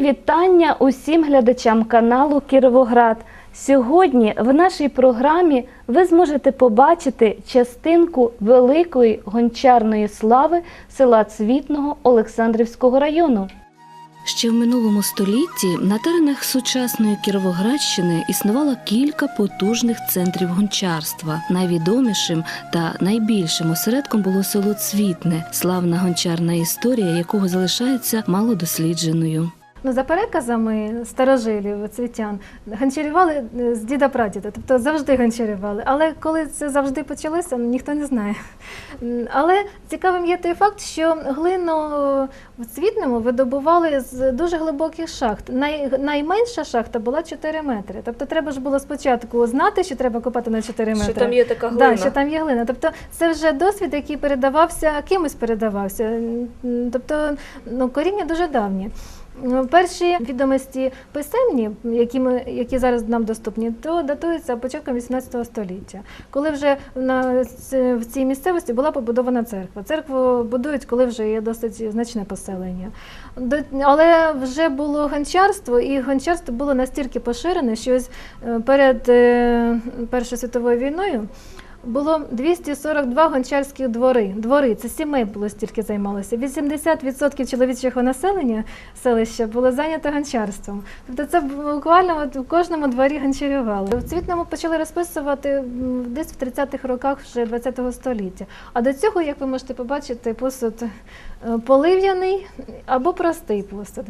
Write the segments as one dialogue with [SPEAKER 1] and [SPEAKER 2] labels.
[SPEAKER 1] Вітання усім глядачам каналу Кіровоград. Сьогодні в нашій програмі ви зможете побачити частинку великої гончарної слави села Цвітного Олександрівського району.
[SPEAKER 2] Ще в минулому столітті на теренах сучасної Кіровоградщини існувало кілька потужних центрів гончарства. Найвідомішим та найбільшим осередком було село Цвітне, славна гончарна історія якого залишається малодослідженою.
[SPEAKER 3] Ну, за переказами старожилів цвітян, гончарювали е, з діда прадіда, тобто завжди гончарювали. Але коли це завжди почалося, ніхто не знає. Але цікавим є той факт, що глину в цвітному видобували з дуже глибоких шахт. Най, найменша шахта була 4 метри. Тобто треба ж було спочатку знати, що треба копати на 4 метри.
[SPEAKER 4] Що там є така глина.
[SPEAKER 3] Да, що там є глина. Тобто це вже досвід, який передавався, кимось передавався. Тобто ну, коріння дуже давні. Ну, Перші відомості писемні, які, ми, які зараз нам доступні, то датуються початком 18 століття, коли вже на, в цій місцевості була побудована церква. Церкву будують, коли вже є досить значне поселення. Але вже було гончарство, і гончарство було настільки поширене, що ось е, перед е, Першою світовою війною було 242 гончарських двори. Двори це сімей було стільки займалося. 80% чоловічого населення селища було зайнято гончарством. Тобто це буквально от у кожному дворі гончарювали. В цвітному почали розписувати десь в 30-х роках вже 20-го століття. А до цього, як ви можете побачити, посуд е, полив'яний або простий посуд.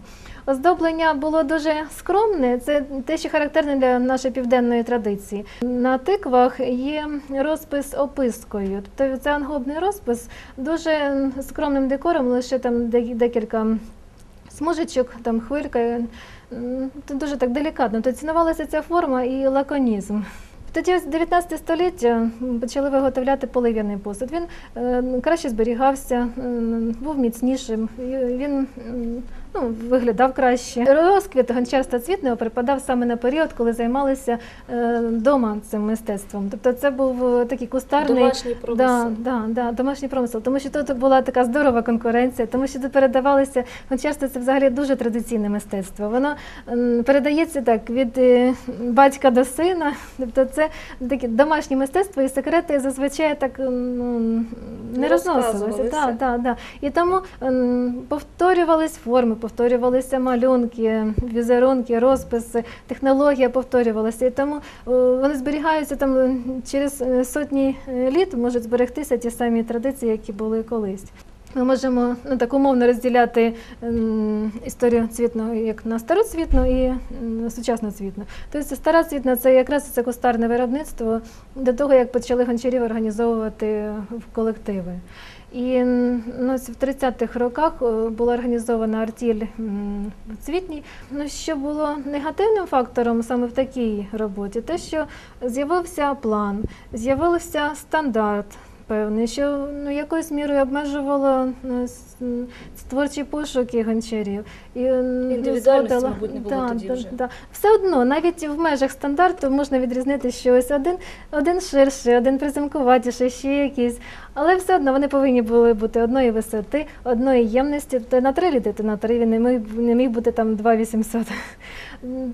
[SPEAKER 3] Оздоблення було дуже скромне, це те, що характерне для нашої південної традиції. На тиквах є розпис опискою, тобто це ангобний розпис дуже скромним декором, лише там декілька смужечок, там хвилька. Це дуже так делікатно. То цінувалася ця форма і лаконізм. Тоді ось 19 століття почали виготовляти полив'яний посуд. Він е, краще зберігався, був міцнішим, він ну, виглядав краще. Розквіт гончарства цвітного припадав саме на період, коли займалися е, цим мистецтвом. Тобто це був е, такий кустарний
[SPEAKER 4] Домашній промисел.
[SPEAKER 3] Да, да, да, домашній промисел. Тому що тут була така здорова конкуренція, тому що тут передавалися гончарство це взагалі дуже традиційне мистецтво. Воно передається так від е, батька до сина. Тобто це таке домашнє мистецтво, і секрети зазвичай так ну, не
[SPEAKER 4] Не
[SPEAKER 3] розносилися. Да, да, да. І тому повторювались форми, повторювалися малюнки, візерунки, розписи, технологія повторювалася. І тому е, вони зберігаються там е, через е, сотні літ, можуть зберегтися ті самі традиції, які були колись. Ми можемо ну, так умовно розділяти історію цвітного як на стару цвітну і сучасну цвітну. Тобто стара цвітна це якраз це кустарне виробництво до того, як почали гончарів організовувати в колективи. І ну, в 30-х роках е, була організована артіль цвітній. Ну, що було негативним фактором саме в такій роботі, те, що з'явився план, з'явився стандарт. Певний, що ну, якоюсь мірою обмежувало ну, м, творчі пошуки гончарів. І, м,
[SPEAKER 4] Індивідуальності,
[SPEAKER 3] зводило-
[SPEAKER 4] мабуть, не було
[SPEAKER 3] Да,
[SPEAKER 4] тоді
[SPEAKER 3] да,
[SPEAKER 4] вже.
[SPEAKER 3] Да. Все одно, навіть в межах стандарту можна відрізнити, що ось один, один ширший, один приземкуватіший, ще якийсь. Але все одно вони повинні були бути одної висоти, одної ємності. Ти на три літи, ти на три, він не міг, не міг бути там 2800.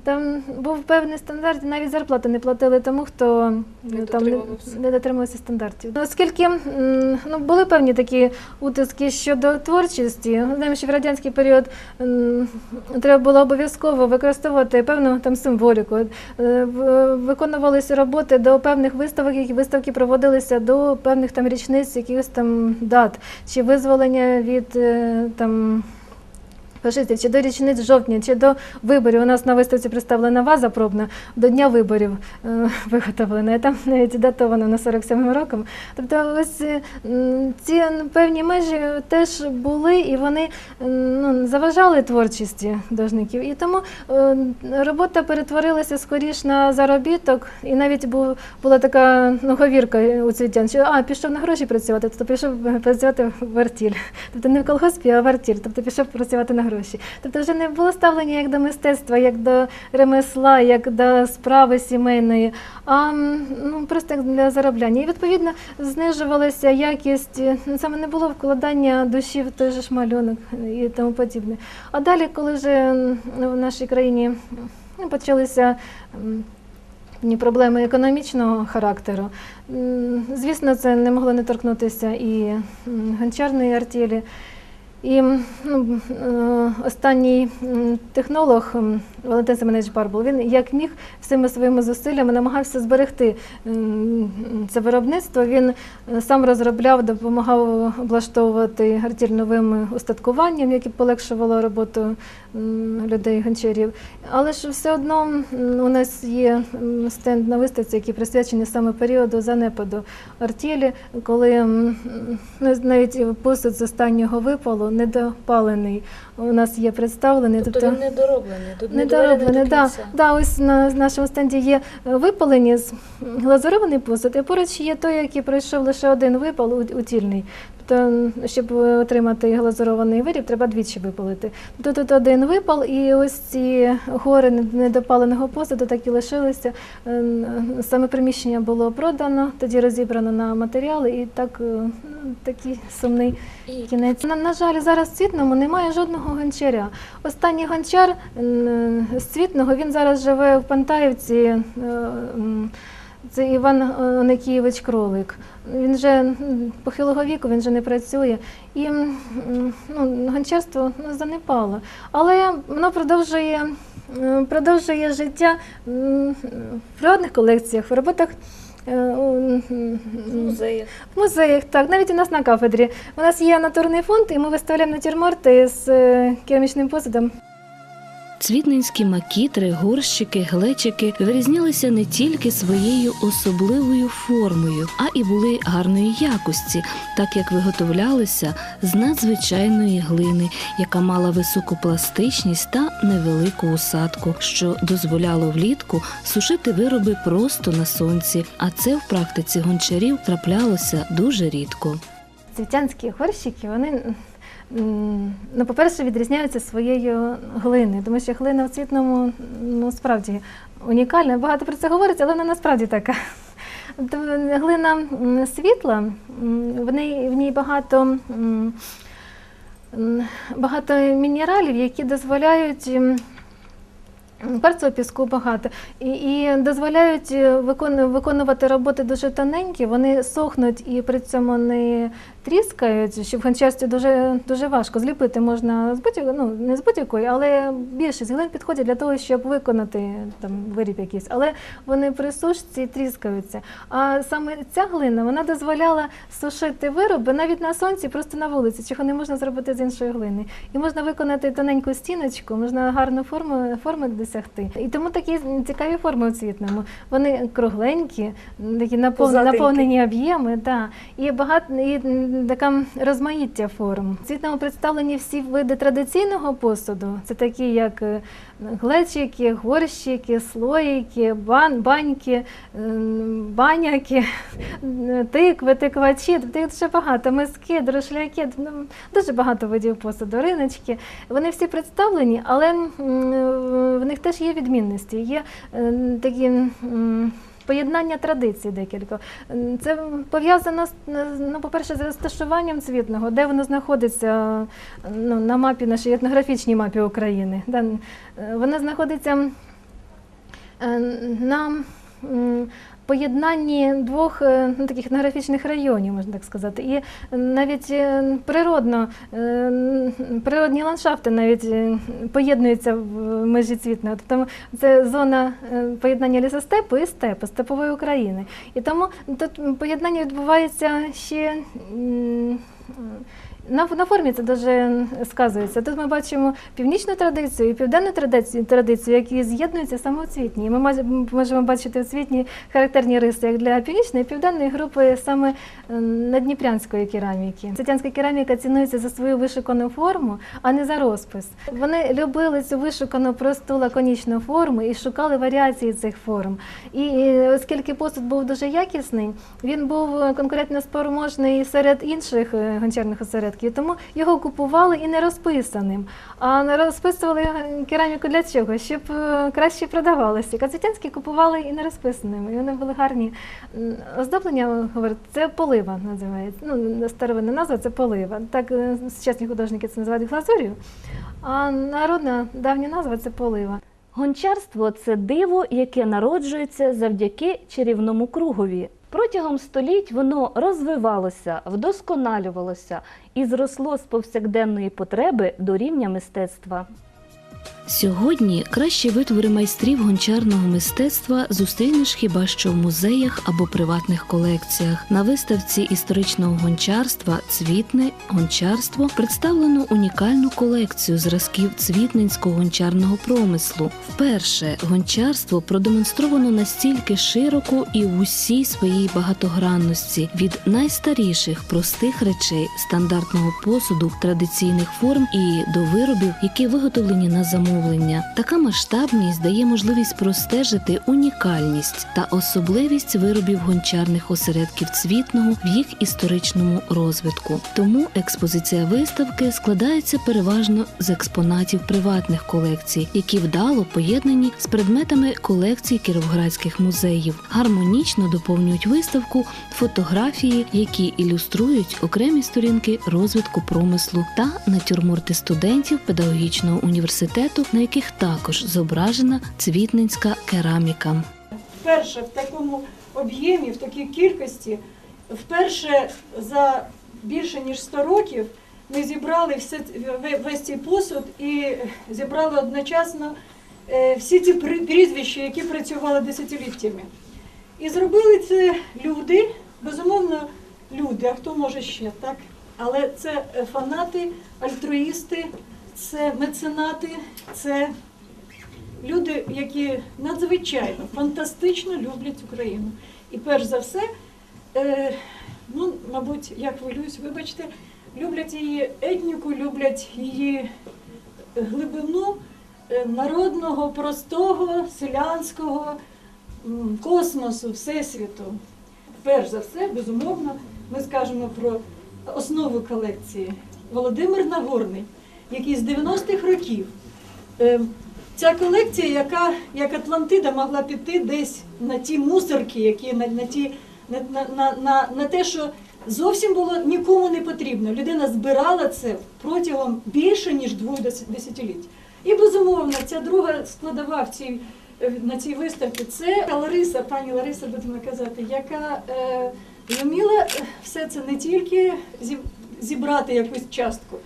[SPEAKER 3] Там був певний стандарт, і навіть зарплату не платили тому, хто
[SPEAKER 4] Не
[SPEAKER 3] ну, там не, не дотримувався стандартів. Ну, Оскільки ну, були певні такі утиски щодо творчості, знаємо, що в радянський період треба було обов'язково використовувати певну там символіку. Е, Виконувалися роботи до певних виставок, які виставки проводилися до певних там річниць, якихось там дат, чи визволення від е, там. Фашистів, чи до річниць жовтня, чи до виборів. У нас на виставці представлена ваза пробна до дня виборів е, виготовлена. І там навіть датовано на 47 роком. Тобто ось е, ці певні межі теж були, і вони ну, заважали творчості художників. І тому е, робота перетворилася скоріш на заробіток, і навіть була така ну, говірка у цвітян, що а, пішов на гроші працювати, тобто пішов працювати в артіль. Тобто не в колгоспі, а в артіль. Тобто пішов працювати на гроші. Тобто вже не було ставлення як до мистецтва, як до ремесла, як до справи сімейної, а ну, просто як для заробляння. І відповідно знижувалася якість, е, ну, саме не було вкладання душі в той же ж малюнок і тому подібне. А далі, коли вже в нашій країні ну, почалися. проблеми економічного характеру. Звісно, це не могло не торкнутися і гончарної артілі. І ну, е, останній технолог Валентин Семенович Барбул, він як міг всіми своїми зусиллями намагався зберегти це виробництво. Він е, сам розробляв, допомагав облаштовувати артіль новим устаткуванням, яке полегшувало роботу людей гончарів. Але ж все одно у нас є стенд на виставці, який присвячений саме періоду занепаду артілі, коли навіть посуд з останнього випалу недопалений у нас є представлений.
[SPEAKER 1] Тобто він недороблений, тут
[SPEAKER 3] Недороблений, да. Да, ось на нашому стенді є е, випалені з глазурований посуд, і поруч є той, який пройшов лише один випал утільний. Тобто, щоб отримати глазурований виріб, треба двічі випалити. Тут, тут один випал, і ось ці гори недопаленого посуду так і лишилися. Е, Саме приміщення було продано, тоді розібрано на матеріали, і так е, такий сумний кінець. На, на жаль, зараз в Цвітному немає жодного гончаря. Останній гончар з Цвітного, він зараз живе в Пантаївці. е, Це Іван Оникійович Кролик. Він вже похилого віку, він вже не працює. І ну, гончарство ну, занепало. Але воно продовжує, продовжує життя в природних колекціях, в роботах. Е,
[SPEAKER 1] музеях.
[SPEAKER 3] в музеях, так, навіть у нас на кафедрі. У нас є натурний фонд, і ми виставляємо натюрморти з е, керамічним посудом.
[SPEAKER 2] Цвітненські макітри, горщики, глечики вирізнялися не тільки своєю особливою формою, а і були гарної якості, так як виготовлялися з надзвичайної глини, яка мала високу пластичність та невелику усадку, що дозволяло влітку сушити вироби просто на сонці. А це в практиці гончарів траплялося дуже рідко.
[SPEAKER 3] Цвітянські горщики, вони, ну, по-перше, відрізняються своєю глиною, тому що глина в цвітному ну, справді унікальна. Багато про це говориться, але вона насправді така. Глина світла, в ній, в ній багато. Багато мінералів, які дозволяють м, піску багато і, і дозволяють е, виконувати роботи дуже тоненькі, вони сохнуть і при цьому не тріскають, що в гончарстві дуже, дуже важко. Зліпити можна з будь ну, не з будь-якої, але більшість глин підходять для того, щоб виконати там виріб якийсь. Але вони при сушці тріскаються. А саме ця глина вона дозволяла сушити вироби навіть на сонці, просто на вулиці, чого не можна зробити з іншої глини. І можна виконати тоненьку стіночку, можна гарну форму, форми досягти. І тому такі цікаві форми у цвітному. Вони кругленькі, такі
[SPEAKER 1] наповнені,
[SPEAKER 3] наповнені об'єми, да. і багато і така розмаїття форм. В цвітному представлені всі види традиційного посуду. Це такі, як е, глечики, горщики, слоїки, бан, баньки, баняки, тикви, тиквачі. Тобто дуже багато. Миски, друшляки, ну, дуже багато видів посуду, риночки. Вони всі представлені, але в них теж є відмінності. Є такі. Поєднання традицій декілька. Це пов'язано ну, по-перше, з розташуванням цвітного, де воно знаходиться ну, на мапі нашій етнографічній мапі України. Да, е, Воно знаходиться е, на поєднанні двох е, ну, таких етнографічних районів, можна так сказати. І навіть е, природно, е, природні ландшафти навіть поєднуються в межі цвітного. Тобто це зона поєднання лісостепу і степу, степової України. І тому тут поєднання відбувається ще. На, на формі це дуже сказується. Тут ми бачимо північну традицію і південну традицію, які з'єднуються саме у цвітні. Ми можемо бачити у цвітні характерні риси як для північної і південної групи саме е, надніпрянської кераміки. Цвітянська кераміка цінується за свою вишукану форму, а не за розпис. Вони любили цю вишукану просту лаконічну форму і шукали варіації цих форм. І е, оскільки посуд був дуже якісний, він був конкурентно спроможний серед інших е, гончарних осередків. Осередків, тому його купували і не розписаним. А не розписували е, кераміку для чого? Щоб е, краще продавалося. Казвітянські купували і не розписаними, і вони були гарні. Оздоблення, говорять, це полива називається. Ну, старовинна назва це полива. Так е, сучасні художники це називають глазур'ю, а народна давня назва це полива.
[SPEAKER 1] Гончарство це диво, яке народжується завдяки чарівному кругові. Протягом століть воно розвивалося, вдосконалювалося і зросло з повсякденної потреби до рівня мистецтва.
[SPEAKER 2] Сьогодні кращі витвори майстрів гончарного мистецтва зустрінеш хіба що в музеях або приватних колекціях. На виставці історичного гончарства Цвітне гончарство представлено унікальну колекцію зразків цвітненського гончарного промислу. Вперше гончарство продемонстровано настільки широко і в усій своїй багатогранності від найстаріших простих речей, стандартного посуду, традиційних форм і до виробів, які виготовлені на замовлення. Така масштабність дає можливість простежити унікальність та особливість виробів гончарних осередків цвітного в їх історичному розвитку. Тому експозиція виставки складається переважно з експонатів приватних колекцій, які вдало поєднані з предметами колекцій кіровоградських музеїв. Гармонічно доповнюють виставку фотографії, які ілюструють окремі сторінки розвитку промислу та натюрморти студентів педагогічного університету, на яких також зображена цвітненська кераміка.
[SPEAKER 4] вперше в такому об'ємі, в такій кількості, вперше за більше ніж 100 років ми зібрали все, весь цей посуд і зібрали одночасно е, всі ці прізвища, які працювали десятиліттями. І зробили це люди, безумовно, люди, а хто може ще, так? Але це е, фанати, альтруїсти, це меценати, це люди, які надзвичайно фантастично люблять Україну. І перш за все, е, ну, мабуть, я хвилююсь, вибачте, люблять її етніку, люблять її глибину е, народного, простого, селянського космосу, всесвіту. Перш за все, безумовно, ми скажемо про основу колекції. Володимир Нагорний, який з 90-х років е, Ця колекція, яка як Атлантида могла піти десь на ті мусорки, які на, на, ті, на, на, на, на, те, що зовсім було нікому не потрібно. Людина збирала це протягом більше ніж двох десятиліть. І безумовно, ця друга складова в цій, е, на цій виставці це Лариса, пані Лариса, будемо казати, яка е, зуміла е, все це не тільки зібрати якусь частку,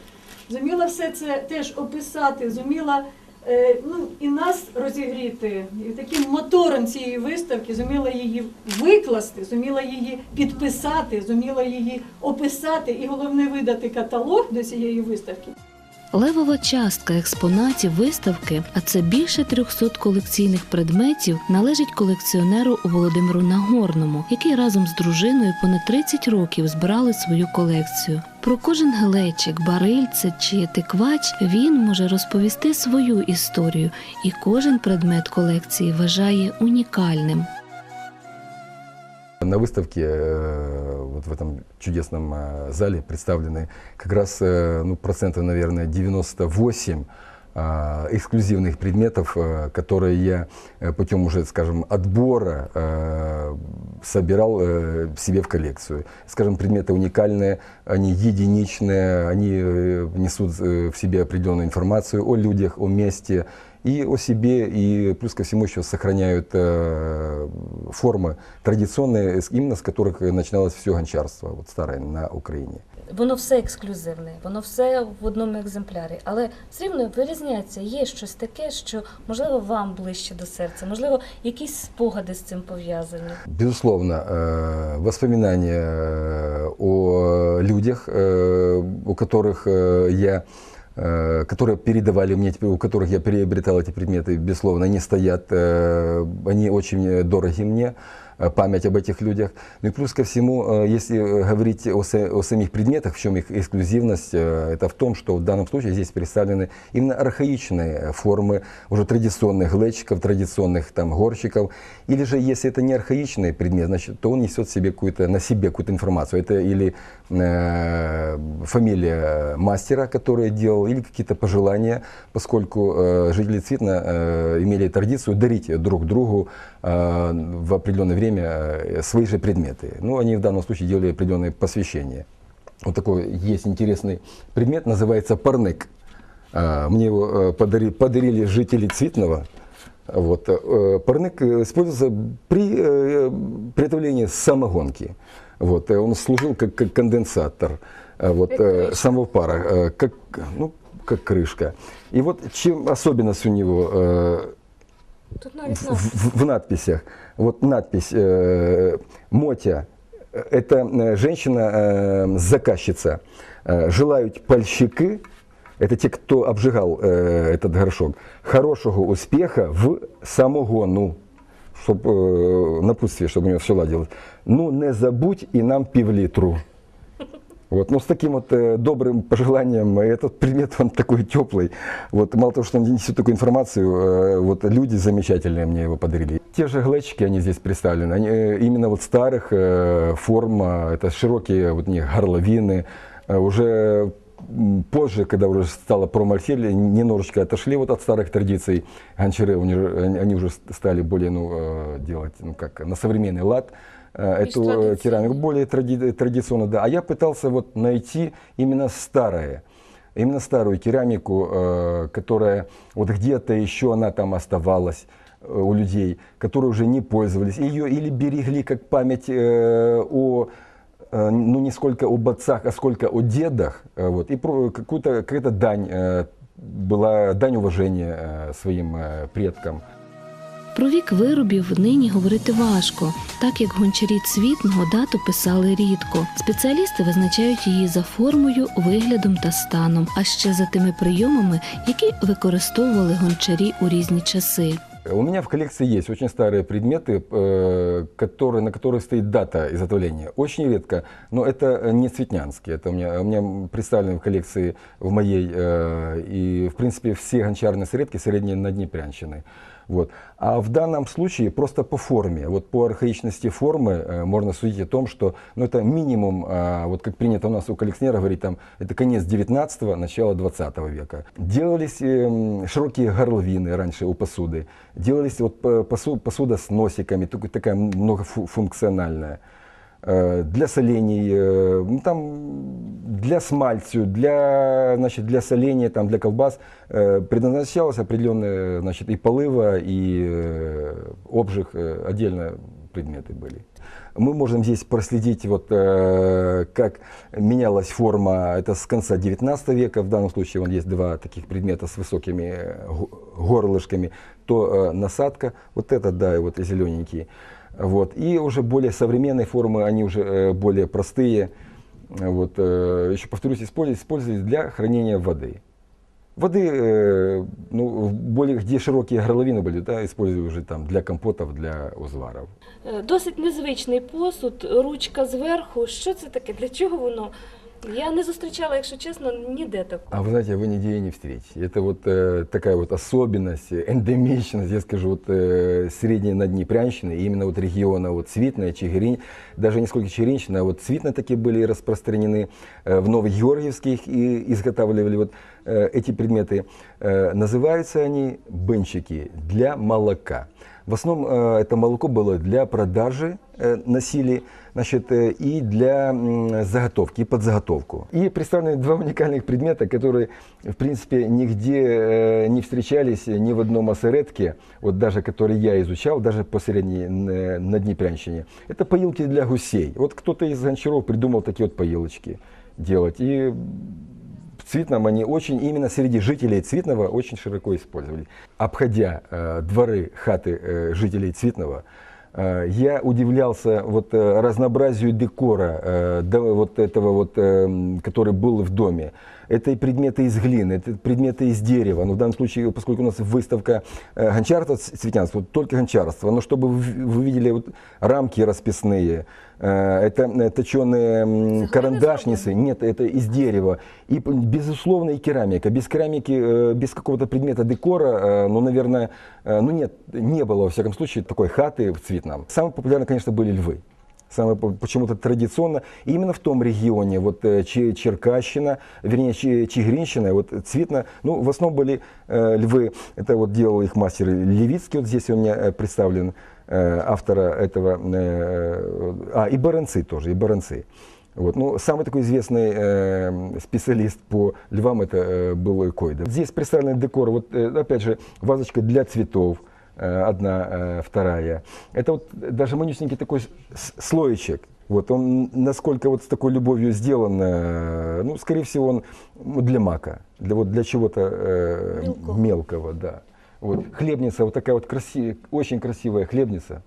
[SPEAKER 4] зуміла все це теж описати, зуміла е, ну, і нас розігріти. І таким мотором цієї виставки зуміла її викласти, зуміла її підписати, зуміла її описати і головне видати каталог до цієї виставки.
[SPEAKER 2] Левова частка експонатів виставки, а це більше 300 колекційних предметів, належить колекціонеру Володимиру Нагорному, який разом з дружиною понад 30 років збирали свою колекцію. Про кожен глечик, барильце чи тиквач він може розповісти свою історію, і кожен предмет колекції вважає унікальним.
[SPEAKER 5] На выставке, э, вот в этом чудесном э, зале представлены как раз, э, ну, процентов, наверное, 98 а, эксклюзивных предметов, э, которые я э, путем уже, скажем, отбора э, собирал э, себе в коллекцию. Скажем, предметы уникальные, они единичные, они э, несут э, в себе определенную информацию о людях, о месте, и о себе, и плюс ко всему еще сохраняют э, формы традиционные, с- именно с которых начиналось все гончарство, вот старое на Украине.
[SPEAKER 6] Воно все ексклюзивне, воно все в одному екземплярі, але все рівно вирізняється. Є щось таке, що можливо вам ближче до серця, можливо, якісь спогади з цим пов'язані.
[SPEAKER 5] Безусловно, э, воспоминания э, о людях, э, у которых э, я э, которые передавали мне, у которых я приобретал эти предметы, безусловно, они стоят, э, они очень дороги мне. Э, память об этих людях. Ну и плюс ко всему, э, если э, говорить о, о самих предметах, в чем их эксклюзивность, это в том, что в данном случае здесь представлены именно архаичные формы уже традиционных глечиков, традиционных там горщиков. Или же, если это не архаичный предмет, значит, то он несет себе какую-то, на себе какую-то информацию. Это или э, фамилия мастера, который делал, или какие-то пожелания, поскольку э, жители Цвитна э, имели традицию дарить друг другу э, в определенное время э, свои же предметы. Ну, они в данном случае делали определенные посвящения. Вот такой есть интересный предмет, называется парнык. А, Мне его э, подари- подарили жители Цвитного. Вот. э, Парнык э, используется при приготовлении самогонки. Вот. Он служил как, как конденсатор вот, самого пара, как, ну, как крышка. И вот чем особенность у него
[SPEAKER 6] Тут
[SPEAKER 5] в, в- в надписях. Вот надпись э, Мотя. э, Это э, женщина-заказчица. Э, Желают польщики, это те, кто обжигал э, этот горшок, хорошего успеха в самогону. Щоб э, напутствие, чтобы у него все ладилось. Ну, не забудь и нам півлітру. Вот, ну, с таким вот э, добрым пожеланием, этот предмет, он такой теплый. Вот, мало того, что он несет такую информацию, э, вот люди замечательные мне его подарили. Те же глечики, они здесь представлены, они э, именно вот старых э, форм, э, это широкие вот, не, горловины, Э, уже позже, когда уже стала промальсель, немножечко отошли вот от старых традиций. Гончары, они, же- они- они уже стали более, ну, э, делать, ну, как на современный лад эту э, керамику, более тради- традиционно, да. А я пытался вот найти именно старое, именно старую керамику, э, которая вот где-то еще она там оставалась э, у людей, которые уже не пользовались. Ее или берегли как память э, о э, ну не сколько об отцах, а сколько о дедах, э, вот, и какую-то какая-то дань э, была дань уважения э, своим э, предкам.
[SPEAKER 2] Про вік виробів нині говорити важко, так як гончарі цвітного дату писали рідко. Спеціалісти визначають її за формою, виглядом та станом, а ще за тими прийомами, які використовували гончарі у різні часи.
[SPEAKER 5] У меня в коллекции есть очень старые предметы, э, которые, на которых стоит дата изготовления. Очень редко, но это не цветнянские. Это у меня, у меня представлены в коллекции в моей, э, и в принципе все гончарные средки средние на Днепрянщины. Вот. А в данном случае просто по форме, вот по архаичности формы э, можно судить о том, что ну, это минимум, а, вот как принято у нас у коллекционера говорить, там, это конец 19-го, начало 20 века. Делались эм, широкие горловины раньше у посуды, делались вот посу- посуда с носиками, такая многофункциональная. Э, Для солений, э, ну, там, для смальцю, для, значит, для соления, там, для колбас э, предназначалось определенные значит, и полыва, и обжиг, отдельно предметы были. Мы можем здесь проследить, вот, как менялась форма, это с конца 19 века, в данном случае вон есть два таких предмета с высокими го- горлышками, то насадка, вот это, да, и вот зелененькие. Вот. И уже более современные формы, они уже э, более простые. Вот, э, еще повторюсь, использовались, использовались для хранения воды. Воды, э, ну, в более, где широкие горловины были, да, использовали уже там для компотов, для узваров.
[SPEAKER 6] Е, Досить незвичний посуд, ручка зверху. Що це таке? Для чого воно? Я не зустрічала, якщо чесно, ніде такого.
[SPEAKER 5] А вы знаете, вы нигде и не встретите. Это вот э, такая вот особенность, э, эндемичность, я скажу, вот э, средней Наднепрянщины, и именно вот региона вот Цвитная, Чигиринь, даже не сколько Чигиринщина, а вот Цвитно такие были распространены, э, в Новогеоргиевских и изготавливали вот э, эти предметы. Э, называются они бенчики для молока. В основном э, это молоко было для продажи, э, носили, значит, э, и для м, заготовки, и под заготовку. И представлены два уникальных предмета, которые, в принципе, нигде э, не встречались ни в одном осередке, вот даже который я изучал, даже по средней э, на Днепрянщине. Это поилки для гусей. Вот кто-то из гончаров придумал такие вот поилочки делать. И в Цвитном они очень, именно среди жителей Цвитного очень широко использовали. Обходя э, дворы, хаты э, жителей Цвитного, Э, Я удивлялся вот э, разнообразию декора, э, да, вот этого вот, эм, который был в доме. Это и предметы из глины, это предметы из дерева. Но в данном случае, поскольку у нас выставка э, гончарства, цветянства, только гончарство. Но чтобы вы вы видели вот рамки расписные, э, это точеные
[SPEAKER 6] глины
[SPEAKER 5] карандашницы, нет, это из дерева. И, безусловно, и керамика. Без керамики, э, без какого-то предмета декора, э, ну, наверное, э, ну нет, не было, во всяком случае, такой хаты в Цветном. Самые популярные, конечно, были львы. Самое по- почему-то традиционно. И именно в том регионе, вот э, Че- Черкащина, вернее, Чигиринщина, вот Цветно, ну, в основном были э, львы. Это вот делал их мастер Левицкий, вот здесь у меня э, представлен э, автора этого, э, а, и баранцы тоже, и баранцы. Вот. Ну, самый такой известный э, специалист по львам это э, был Койда. Здесь представлен декор, вот э, опять же, вазочка для цветов, э, одна, э, вторая. Это вот даже манюсенький такой слоечек. Вот он насколько вот с такой любовью сделан, э, ну, скорее всего, он для мака, для, вот, для чего-то э,
[SPEAKER 6] Мелкого.
[SPEAKER 5] мелкого, да. Вот. Хлебница, вот такая вот красивая, очень красивая хлебница.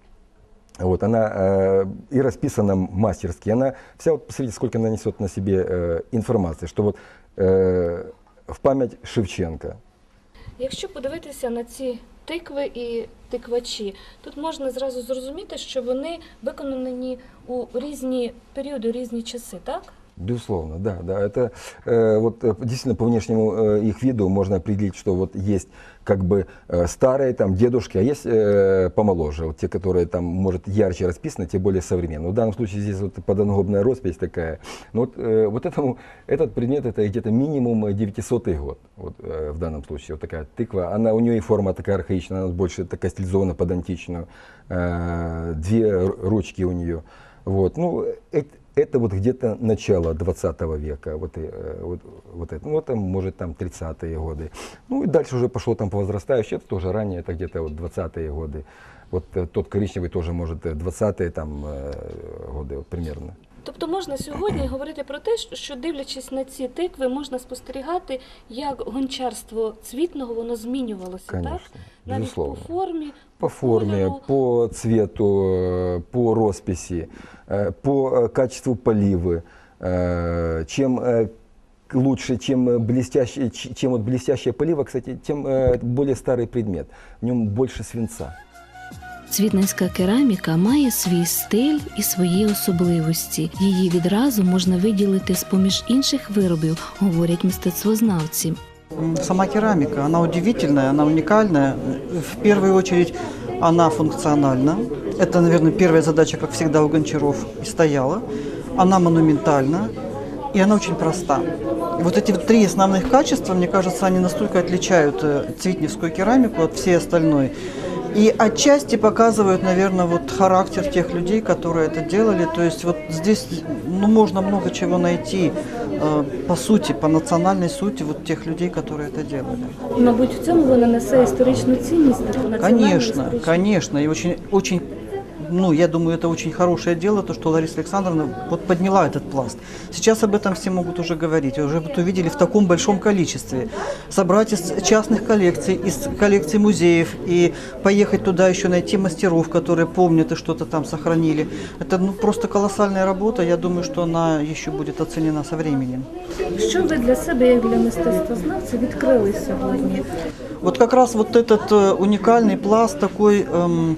[SPEAKER 5] Вот, она э, и расписана мастерски. Она вся, вот посмотрите, сколько она несет на себе э, информации, что вот э, в память Шевченка.
[SPEAKER 6] Якщо подивитися на ці тикви і тиквачі, тут можна зразу зрозуміти, що вони виконані у різні періоди, у різні часи, так?
[SPEAKER 5] Безусловно, да, да. Это э, вот э, действительно по внешнему э, их виду можно определить, что вот есть как бы э, старые там дедушки, а есть э, помоложе, вот те, которые там может ярче расписаны, те более современные. В данном случае здесь вот подангобная роспись такая. Но вот, э, вот этому этот предмет это где-то минимум 900 год. Вот э, в данном случае вот такая тыква, она у нее и форма такая архаичная, она больше такая стилизована под античную. Э, две ру- ручки у нее. Вот, ну, это, это вот где-то начало 20 века, вот, и, э, вот, вот это, ну, это может там 30-е годы. Ну и дальше уже пошло там по возрастающей, это тоже ранее, это где-то вот 20-е годы. Вот э, тот коричневый тоже может э, 20-е там э, годы вот, примерно.
[SPEAKER 6] Тобто можна сьогодні говорити про те, що дивлячись на ці тикви, можна спостерігати, як гончарство цвітного воно змінювалося, так?
[SPEAKER 5] Конечно,
[SPEAKER 6] Навіть
[SPEAKER 5] безусловно.
[SPEAKER 6] по формі,
[SPEAKER 5] По форме,
[SPEAKER 6] кольору.
[SPEAKER 5] по цвету, э, по росписи, э, по э, качеству поливы. Э, Чем э, к- лучше, чем э, блестящий, ч- чем вот блестящая полива, кстати, тем э, более старый предмет. В нем больше свинца.
[SPEAKER 2] Цвітницька кераміка має свій стиль і свої особливості. Її відразу можна виділити з поміж інших виробів, говорять мистецтвознавці.
[SPEAKER 7] Сама керамика, она удивительная, она уникальная. В первую очередь она функциональна. Это, наверное, первая задача, как всегда у гончаров, и стояла. Она монументальна, и она очень проста. Вот эти три основных качества, мне кажется, они настолько отличают э, цвитневскую керамику от всей остальной. И отчасти показывают, наверное, вот характер тех людей, которые это делали. То есть вот здесь ну, можно много чего найти э, по сути, по национальной сути вот тех людей, которые это делали.
[SPEAKER 6] Мабуть, в цьому воно несе історичну цінність. таку національну
[SPEAKER 7] Конечно,
[SPEAKER 6] історичну.
[SPEAKER 7] конечно. И очень, очень, ну, я думаю, это очень хорошее дело, то, что Лариса Александровна вот подняла этот пласт. Сейчас об этом все могут уже говорить, уже вот увидели в таком большом количестве. Собрать из частных коллекций, из коллекций музеев и поехать туда еще найти мастеров, которые помнят и что-то там сохранили. Это ну, просто колоссальная работа. Я думаю, что она еще будет оценена со временем.
[SPEAKER 6] Що ви для себе, як для мистецтвознавця, відкрили сьогодні?
[SPEAKER 7] Вот как раз вот этот э, уникальный пласт такой эм,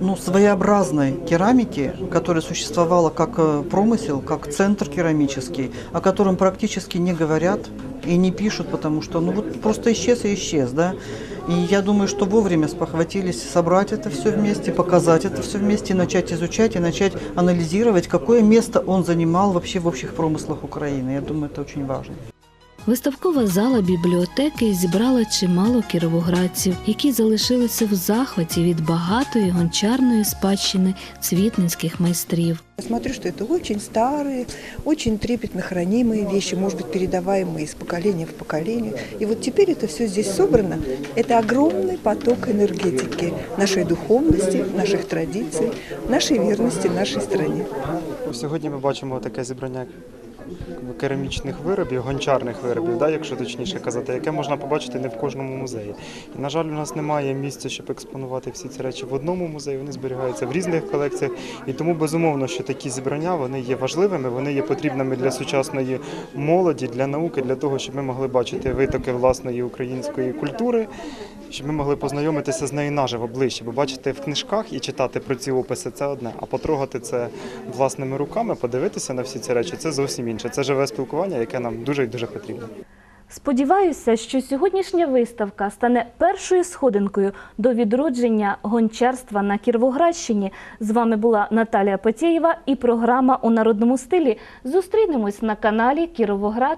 [SPEAKER 7] ну, своеобразной керамики, которая существовала как э, промысел, как центр керамический, о котором практически не говорят и не пишут, потому что ну вот просто исчез и исчез, да. И я думаю, что вовремя спохватились собрать это все вместе, показать это все вместе, и начать изучать и начать анализировать, какое место он занимал вообще в общих промыслах Украины. Я думаю, это очень важно.
[SPEAKER 2] Виставкова зала бібліотеки зібрала чимало кіровоградців, які залишилися в захваті від багатої гончарної спадщини цвітницьких майстрів.
[SPEAKER 8] Я смотрю, что это очень старые, очень трепетно хранимые вещи, может быть, передаваемые из поколения в поколение. И вот теперь это все здесь собрано. Это огромный поток энергетики нашей духовности, наших традиций, нашей верности нашей стране.
[SPEAKER 9] Сьогодні ми бачимо таке зібрання керамічних виробів, гончарних виробів, да, якщо точніше казати, яке можна побачити не в кожному музеї. І, на жаль, у нас немає місця, щоб експонувати всі ці речі в одному музеї. Вони зберігаються в різних колекціях. І тому безумовно, що такі зібрання вони є важливими, вони є потрібними для сучасної молоді, для науки, для того, щоб ми могли бачити витоки власної української культури, щоб ми могли познайомитися з нею наживо ближче. Бо бачити в книжках і читати про ці описи це одне, а потрогати це власними руками, подивитися на всі ці речі це зовсім інше. Це живе спілкування, яке нам дуже і дуже потрібно.
[SPEAKER 6] Сподіваюся, що сьогоднішня виставка стане першою сходинкою до відродження гончарства на Кіровоградщині. З вами була Наталія Потєєва і програма у народному стилі. Зустрінемось на каналі Кіровоград.